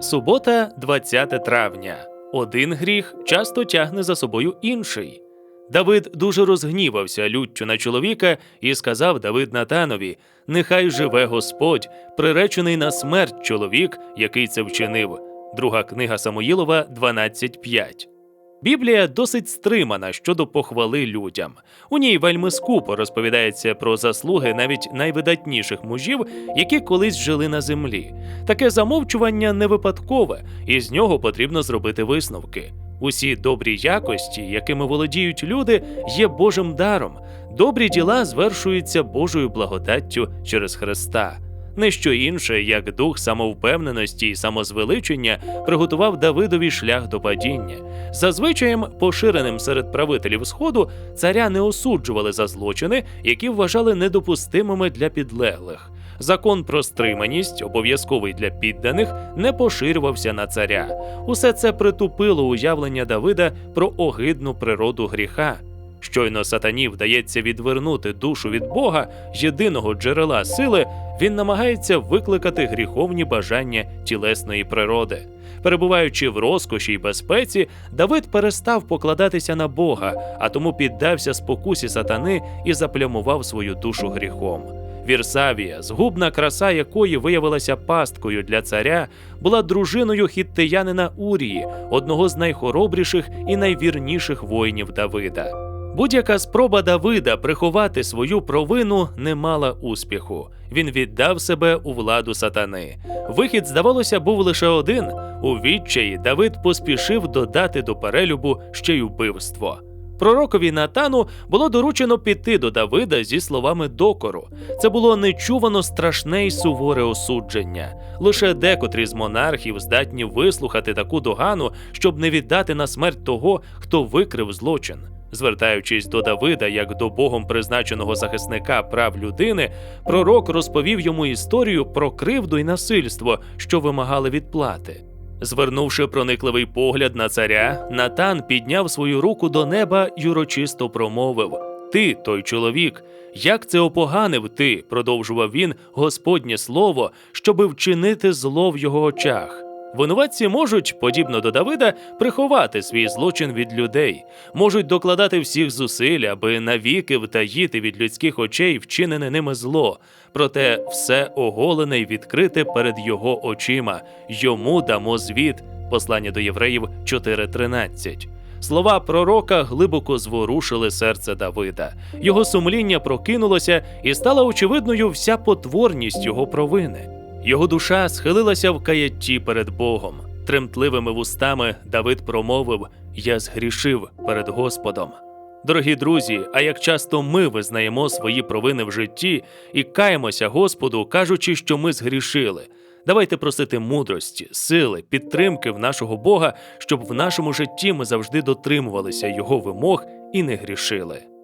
Субота, 20 травня. Один гріх часто тягне за собою інший. Давид дуже розгнівався люттю на чоловіка і сказав Давид Натанові: Нехай живе Господь, приречений на смерть чоловік, який це вчинив. Друга книга Самуїлова 12.5. Біблія досить стримана щодо похвали людям. У ній вельми скупо розповідається про заслуги навіть найвидатніших мужів, які колись жили на землі. Таке замовчування не випадкове, і з нього потрібно зробити висновки. Усі добрі якості, якими володіють люди, є Божим даром. Добрі діла звершуються Божою благодаттю через Христа. Не що інше, як дух самовпевненості і самозвеличення приготував Давидові шлях до падіння. За звичаєм, поширеним серед правителів Сходу, царя не осуджували за злочини, які вважали недопустимими для підлеглих. Закон про стриманість, обов'язковий для підданих, не поширювався на царя. Усе це притупило уявлення Давида про огидну природу гріха. Щойно сатані вдається відвернути душу від Бога, єдиного джерела сили, він намагається викликати гріховні бажання тілесної природи. Перебуваючи в розкоші й безпеці, Давид перестав покладатися на Бога, а тому піддався спокусі сатани і заплямував свою душу гріхом. Вірсавія, згубна краса якої виявилася пасткою для царя, була дружиною хіттиянина Урії, одного з найхоробріших і найвірніших воїнів Давида. Будь-яка спроба Давида приховати свою провину не мала успіху. Він віддав себе у владу сатани. Вихід, здавалося, був лише один. У відчаї Давид поспішив додати до перелюбу ще й убивство. Пророкові Натану було доручено піти до Давида зі словами докору. Це було нечувано страшне й суворе осудження. Лише декотрі з монархів здатні вислухати таку догану, щоб не віддати на смерть того, хто викрив злочин. Звертаючись до Давида як до Богом призначеного захисника прав людини, пророк розповів йому історію про кривду й насильство, що вимагали відплати. Звернувши проникливий погляд на царя, Натан підняв свою руку до неба й урочисто промовив: Ти, той чоловік, як це опоганив ти, продовжував він Господнє слово, щоби вчинити зло в його очах. Винуватці можуть, подібно до Давида, приховати свій злочин від людей, можуть докладати всіх зусиль, аби навіки втаїти від людських очей вчинене ними зло. Проте все оголене й відкрите перед його очима. Йому дамо звіт. Послання до євреїв 4.13. Слова пророка глибоко зворушили серце Давида. Його сумління прокинулося і стала очевидною вся потворність його провини. Його душа схилилася в каятті перед Богом. Тремтливими вустами Давид промовив: Я згрішив перед Господом. Дорогі друзі, а як часто ми визнаємо свої провини в житті і каємося Господу, кажучи, що ми згрішили. Давайте просити мудрості, сили, підтримки в нашого Бога, щоб в нашому житті ми завжди дотримувалися Його вимог і не грішили.